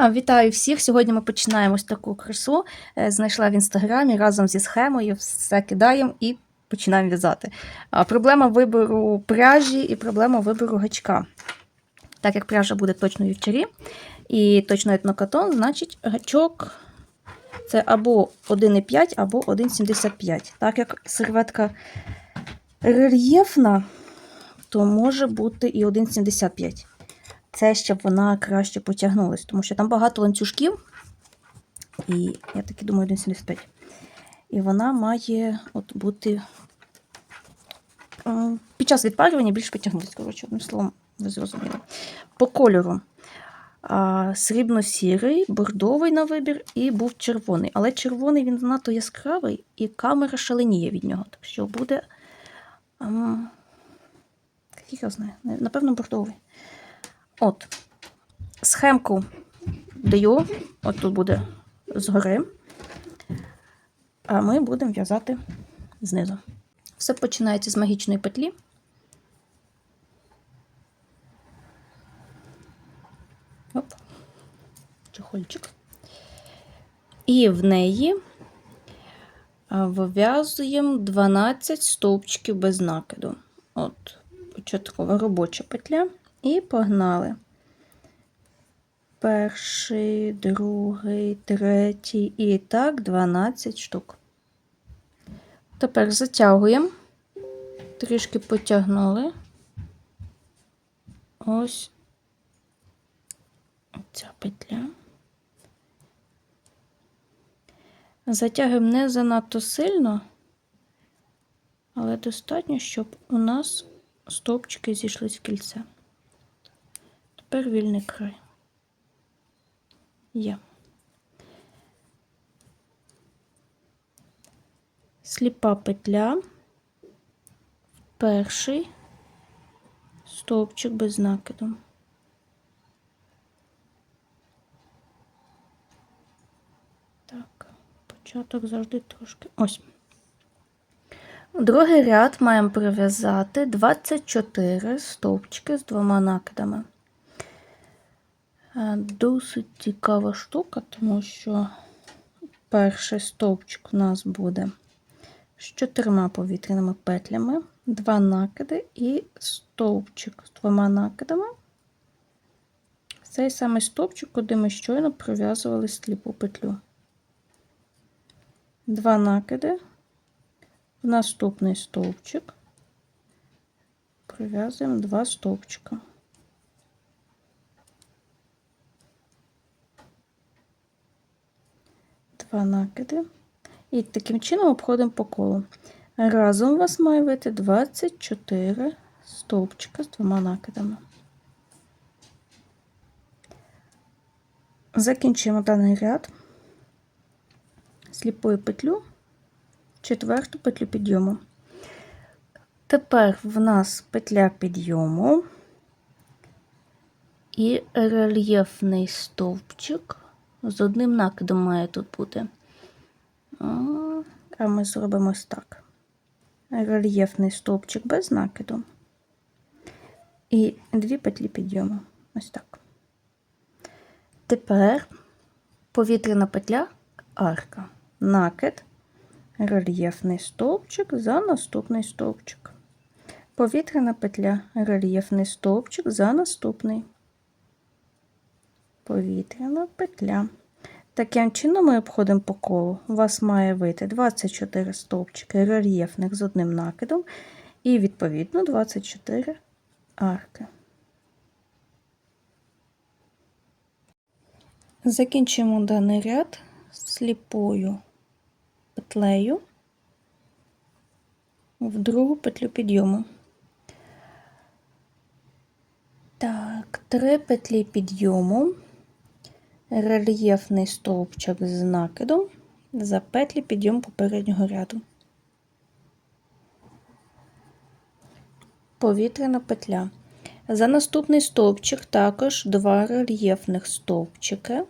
Вітаю всіх! Сьогодні ми починаємо ось таку красу. Е, Знайшла в інстаграмі разом зі схемою, все кидаємо і починаємо в'язати. Проблема вибору пряжі і проблема вибору гачка. Так як пряжа буде точно вівчарі і точно етнокатон, значить гачок це або 1,5, або 1,75. Так як серветка рельєфна, то може бути і 1,75 це щоб вона краще потягнулась, тому що там багато ланцюжків, і я таки думаю, 1,75. І вона має от бути під час відпарювання більш потягнутися. Коротше, одним словом, ви зрозуміли. По кольору срібно-сірий, бордовий на вибір, і був червоний. Але червоний він занадто яскравий, і камера шаленіє від нього. Так що буде. Ем, я знаю, напевно, бордовий. От, схемку даю, от тут буде згори, а ми будемо в'язати знизу. Все починається з магічної петлі. Оп, чохольчик. І в неї вив'язуємо 12 стовпчиків без накиду. От, початкова робоча петля. І погнали. Перший, другий, третій і так 12 штук. Тепер затягуємо, трішки потягнули. Ось ця петля. Затягуємо не занадто сильно, але достатньо, щоб у нас стовпчики зійшлись в кільце. Тепер вільний край. Є. Сліпа петля, перший стовпчик без накиду. Так, початок завжди трошки. Ось. Другий ряд маємо прив'язати 24 стовпчики з двома накидами. Е, досить цікава штука, тому що перший стовпчик у нас буде з чотирма повітряними петлями, два накиди і стовпчик з двома накидами. Цей самий стовпчик, куди ми щойно прив'язували сліпу петлю. Два накиди, в наступний стовпчик прив'язуємо два стовпчика. Два накиди. І таким чином обходимо по колу. Разом у вас має вийти 24 стовпчика з двома накидами. Закінчимо даний ряд сліпою петлю, четверту петлю підйому. Тепер в нас петля підйому і рельєфний стовпчик з одним накидом має тут бути. А ми зробимо ось так. Рельєфний стовпчик без накиду. І дві петлі підйому. Ось так. Тепер повітряна петля арка. Накид, рельєфний стовпчик за наступний стовпчик. Повітряна петля, рельєфний стовпчик за наступний повітряна петля. Таким чином ми обходимо по колу. У вас має вийти 24 стовпчики рельєфних з одним накидом, і, відповідно, 24 арки. Закінчимо даний ряд сліпою петлею в другу петлю підйому. Так, три петлі підйому рельєфний стовпчик з накидом за петлі підйом попереднього ряду. Повітряна петля. За наступний стовпчик також два рельєфних стовпчики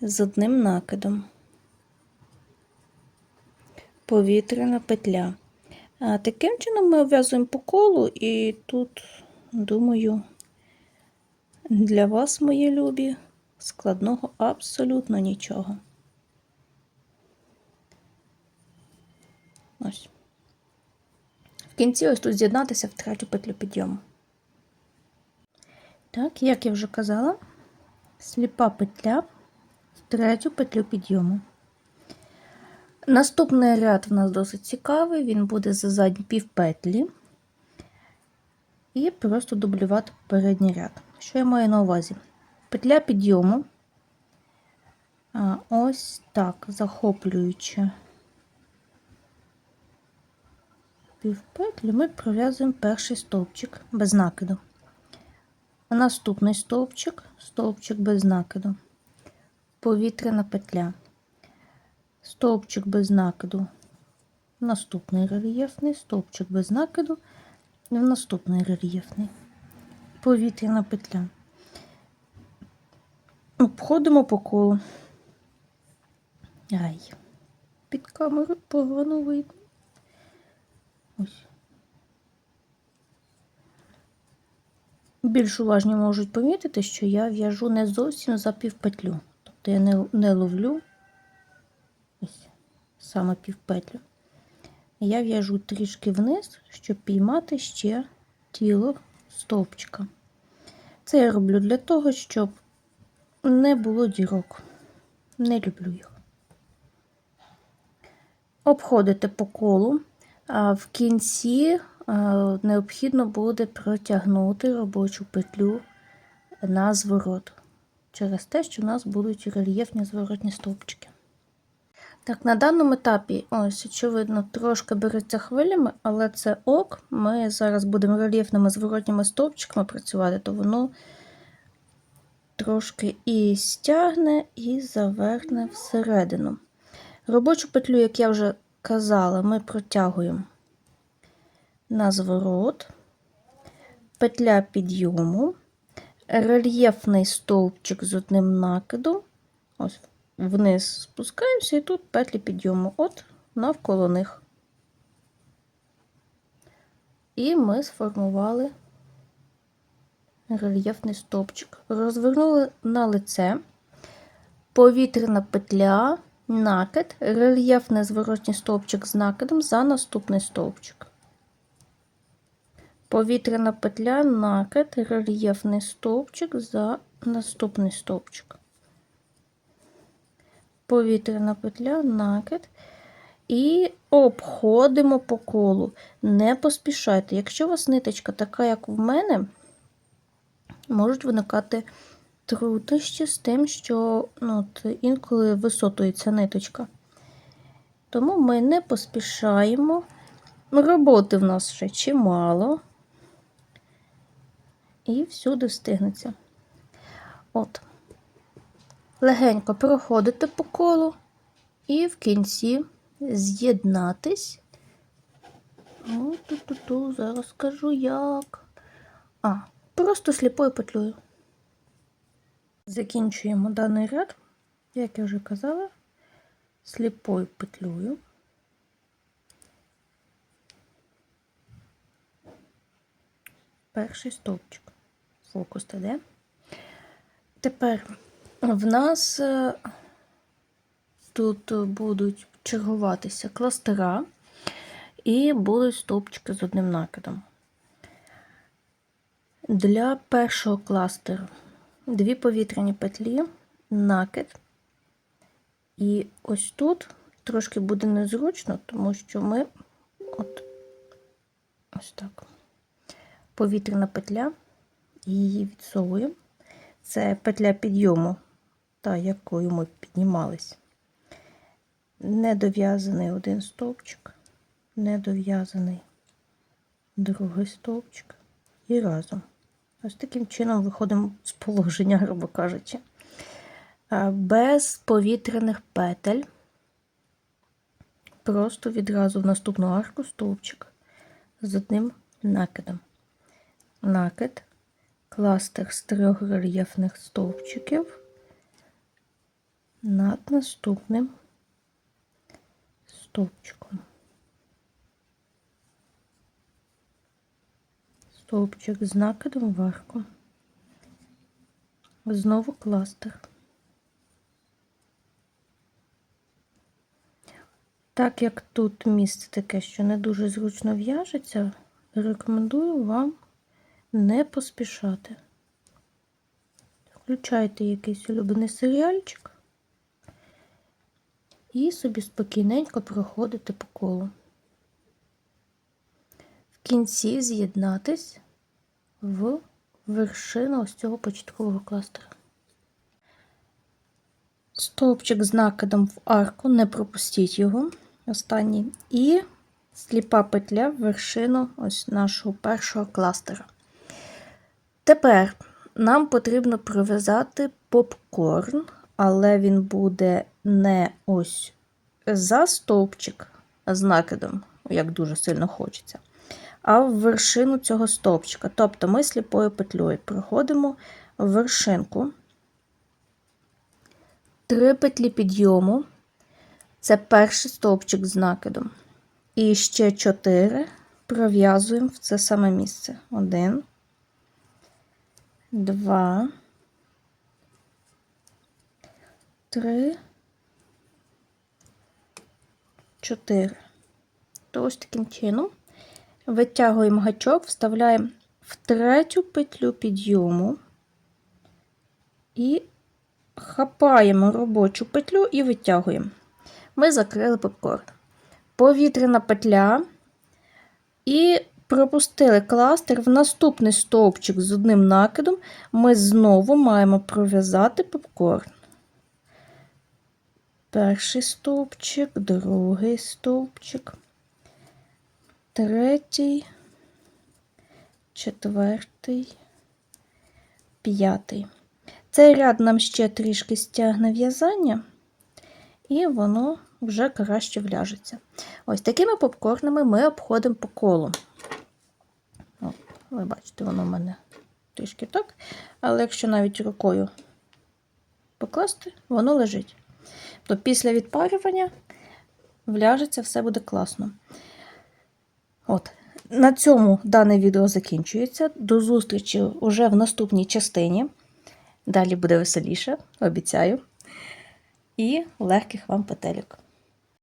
з одним накидом. Повітряна петля. А Таким чином ми обв'язуємо по колу, і тут, думаю, для вас, мої любі, Складного абсолютно нічого. Ось. В кінці ось тут з'єднатися в третю петлю підйому. Так, як я вже казала, сліпа петля в третю петлю підйому. Наступний ряд в нас досить цікавий, він буде за задні півпетлі. І просто дублювати передній ряд. Що я маю на увазі? Петля підйому. Ось так, захоплюючи півпетлі, ми пров'язуємо перший стовпчик без накиду. Наступний стовпчик, стовпчик без накиду, повітряна петля, стовпчик без накиду, наступний рельєфний, стовпчик без накиду, наступний рельєфний, повітряна петля. Обходимо по колу. Ай, під камеру погано видно. Ось. Більш уважні можуть помітити, що я в'яжу не зовсім за півпетлю. Тобто я не, не ловлю ось саме півпетлю. Я в'яжу трішки вниз, щоб піймати ще тіло стовпчика. Це я роблю для того, щоб не було дірок. Не люблю їх. Обходите по колу, а в кінці необхідно буде протягнути робочу петлю на зворот. Через те, що у нас будуть рельєфні зворотні стовпчики. Так, на даному етапі, ось, очевидно, трошки береться хвилями, але це ок. Ми зараз будемо рельєфними зворотніми стовпчиками працювати, то воно трошки і стягне, і заверне всередину. Робочу петлю, як я вже казала, ми протягуємо на зворот, петля підйому, рельєфний стовпчик з одним накидом. Ось вниз спускаємося, і тут петлі підйому, от навколо них. І ми сформували рельєфний стовпчик. Розвернули на лице, повітряна петля, накид, рельєфний зворотній стовпчик з накидом за наступний стовпчик. Повітряна петля, накид, рельєфний стовпчик за наступний стовпчик. Повітряна петля, накид. І обходимо по колу. Не поспішайте. Якщо у вас ниточка така, як в мене, можуть виникати труднощі з тим, що ну, от, інколи висотується ниточка. Тому ми не поспішаємо. Роботи в нас ще чимало і всюди встигнеться. От. Легенько проходите по колу і в кінці з'єднатись. О, ту-ту-ту, зараз скажу як. А, просто сліпою петлею. Закінчуємо даний ряд, як я вже казала, сліпою петлею. Перший стовпчик фокус туди. Тепер в нас е, тут будуть чергуватися кластера і будуть стовпчики з одним накидом. Для першого кластеру дві повітряні петлі, накид. І ось тут трошки буде незручно, тому що ми от ось так повітряна петля її відсовуємо. Це петля підйому, та якою ми піднімались. Недов'язаний один стовпчик, недов'язаний другий стовпчик і разом. Ось таким чином виходимо з положення, грубо кажучи. Без повітряних петель. Просто відразу в наступну арку стовпчик з одним накидом. Накид, кластер з трьох рельєфних стовпчиків над наступним стовпчиком. Стовпчик з накидом вверху. Знову кластер. Так як тут місце таке, що не дуже зручно в'яжеться, рекомендую вам не поспішати. Включайте якийсь улюблений серіальчик і собі спокійненько проходите по колу. Кінці з'єднатись в вершину ось цього початкового кластера. Стовпчик з накидом в арку, не пропустіть його, останній, і сліпа петля в вершину ось нашого першого кластера. Тепер нам потрібно прив'язати попкорн, але він буде не ось за стовпчик з накидом, як дуже сильно хочеться, а в вершину цього стовпчика. Тобто ми сліпою петлею проходимо в вершинку. Три петлі підйому. Це перший стовпчик з накидом. І ще чотири пров'язуємо в це саме місце. Один, два, три, чотири. То ось таким чином витягуємо гачок, вставляємо в третю петлю підйому і хапаємо робочу петлю і витягуємо. Ми закрили попкорн. Повітряна петля і пропустили кластер в наступний стовпчик з одним накидом. Ми знову маємо пров'язати попкорн. Перший стовпчик, другий стовпчик, третій, четвертий, п'ятий. Цей ряд нам ще трішки стягне в'язання, і воно вже краще вляжеться. Ось такими попкорнами ми обходимо по колу. О, ви бачите, воно в мене трішки так. Але якщо навіть рукою покласти, воно лежить. То після відпарювання вляжеться, все буде класно. От. На цьому дане відео закінчується. До зустрічі вже в наступній частині. Далі буде веселіше, обіцяю. І легких вам петелік.